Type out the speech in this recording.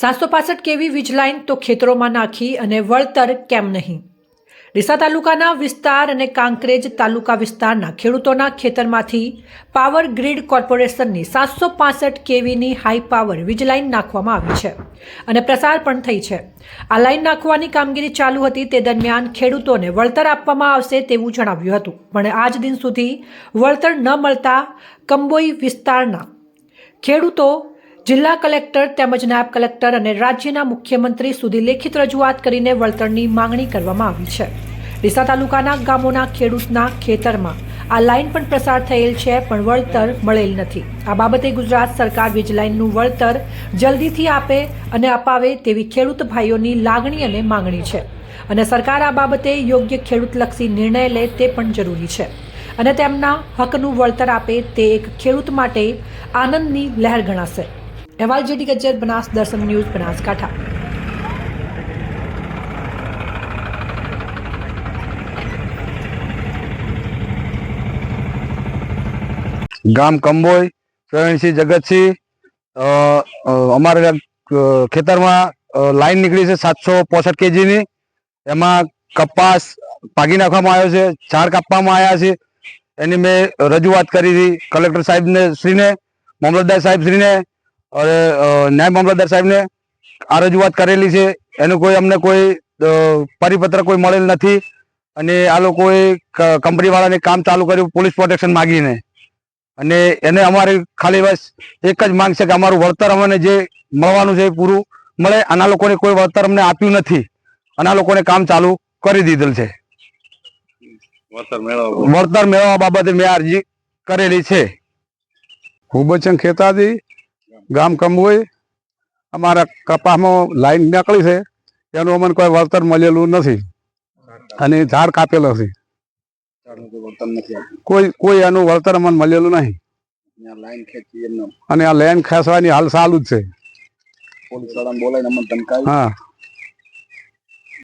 સાતસો પાસઠ કેવી વીજ લાઇન તો ખેતરોમાં નાખી અને વળતર કેમ નહીં? ડીસા તાલુકાના વિસ્તાર અને કાંકરેજ તાલુકા વિસ્તારના ખેડૂતોના ખેતરમાંથી પાવર ગ્રીડ કોર્પોરેશનની સાતસો પાસઠ કેવીની હાઈ પાવર વીજ લાઇન નાખવામાં આવી છે અને પ્રસાર પણ થઈ છે. આ લાઇન નાખવાની કામગીરી ચાલુ હતી તે દરમિયાન ખેડૂતોને વળતર આપવામાં આવશે તેવું જણાવ્યું હતું. પણ આજ દિન સુધી વળતર ન મળતા કંબોઈ વિસ્તારના ખેડૂતો જિલ્લા કલેક્ટર તેમજ નાયબ કલેક્ટર અને રાજ્યના મુખ્યમંત્રી સુધી લેખિત રજૂઆત કરીને વળતરની માંગણી કરવામાં આવી છે. ડીસા તાલુકાના ગામોના ખેડૂતના ખેતરમાં આ લાઇન પણ પ્રસાર થયેલ છે, પણ વળતર મળેલ નથી. આ બાબતે ગુજરાત સરકાર વીજ લાઇનનું વળતર જલ્દીથી આપે અને અપાવે તેવી ખેડૂત ભાઈઓની લાગણી અને માંગણી છે. અને સરકાર આ બાબતે યોગ્ય ખેડૂતલક્ષી નિર્ણય લે તે પણ જરૂરી છે. અને તેમના હકનું વળતર આપે તે એક ખેડૂત માટે આનંદની લહેર ગણાશે. અહેવાલ જેટી ગજ્જર બનાસ દર્શન ન્યૂઝ બનાસકાંઠા. ગામ કંબોઈ, પ્રવીણસિંહ જગતસિંહ અમારે ખેતરમાં લાઈન નીકળી છે સાતસો પોસઠ કેજીની. એમાં કપાસ પાકી નાખવામાં આવ્યો છે, ઝાડ કાપવામાં આવ્યા છે. એની મેં રજૂઆત કરી હતી કલેક્ટર સાહેબને, શ્રીને મામલતદાર સાહેબ શ્રીને. અને ન્યાય મામલતદાર સાહેબને આ રજૂઆત કરેલી છે. એનું કોઈ અમને કોઈ પરિપત્ર કોઈ મળેલ નથી. અને આ લોકોએ કંપનીવાળાને કામ ચાલુ કર્યું પોલીસ પ્રોટેક્શન માગીને. અને એને અમારી ખાલી બસ એક જ માંગ છે કે અમારું વળતર અમને જે મળવાનું છે એ પૂરું મળે. આના લોકોને કોઈ વળતર અમને આપ્યું નથી. અને લોકોને કામ ચાલુ કરી દીધેલ છે. વળતર મેળવવા વળતર મેળવવા બાબતે મેં અરજી કરેલી છે. હુબચન ખેતાજી? ગામ કંબોઈ અમારા કપાસમાં લાઈન નીકળી છે. એનું અમને કોઈ વળતર મળેલું નથી. અને ઝાડ કાપેલો છે. કોઈ નથી કોઈ કોઈ એનું વળતર અમને મળેલું નહીં. લાઈન અને આ લેન ખેંચવાની હાલ ચાલુ જ છે. હા.